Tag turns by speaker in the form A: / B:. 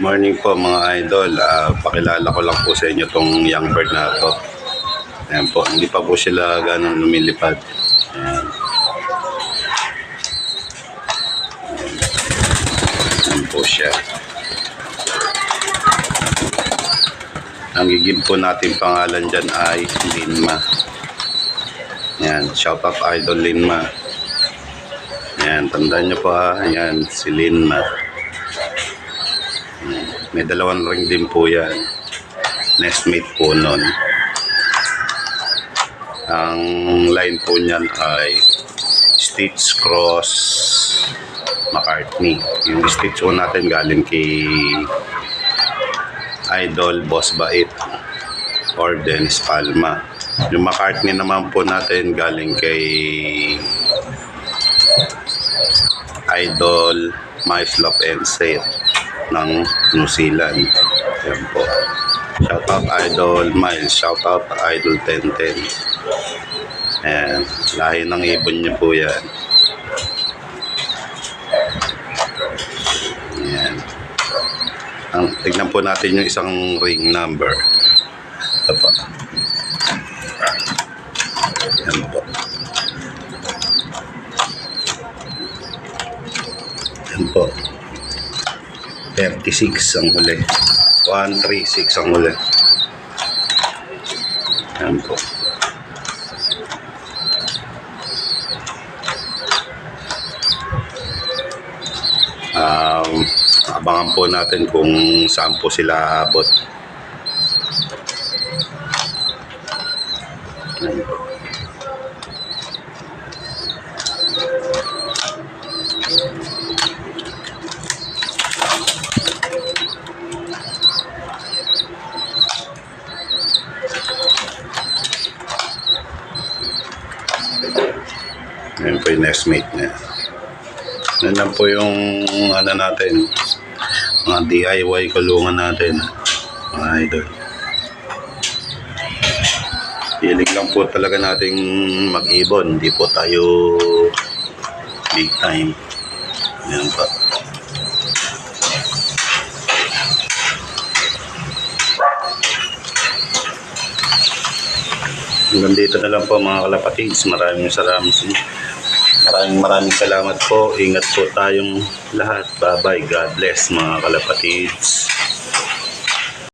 A: Morning po mga idol. Ah, pakilala ko lang po sa inyo tong young bird na to. Ayan po, hindi pa po sila ganun lumilipad. Ayan. Ayan po siya. Ang gigib po natin pangalan dyan ay Linma. Ayan, shout out idol Linma. Ayan, tandaan nyo po ha. Ayan, si Linma. May dalawang ring din po yan. Nestmate po nun. Ang line po niyan ay Stitch Cross McCartney. Yung Stitch po natin galing kay Idol Boss Bait or Dennis Palma. Yung McCartney naman po natin galing kay Idol Myslop and Seth ng New Zealand. Yan po. Shout out Idol Miles. Shout out Idol 1010. Ayan. Lahi ng ibon niyo po yan. Ayan. Ang, tignan po natin yung isang ring number. Ito po. Yan po. Yan po. 36 ang huli. 136 ang huli. Yan po. Um, abangan po natin kung saan po sila abot. Yan po. Yan po yung next mate niya. Yan lang po yung ano natin, mga DIY kulungan natin, mga idol. Hilig lang po talaga nating mag-ibon, hindi po tayo big time. Yan pa. Hanggang dito na lang po mga kalapatids. Maraming salamat. Maraming maraming salamat po. Ingat po tayong lahat. Bye-bye. God bless mga kalapatids.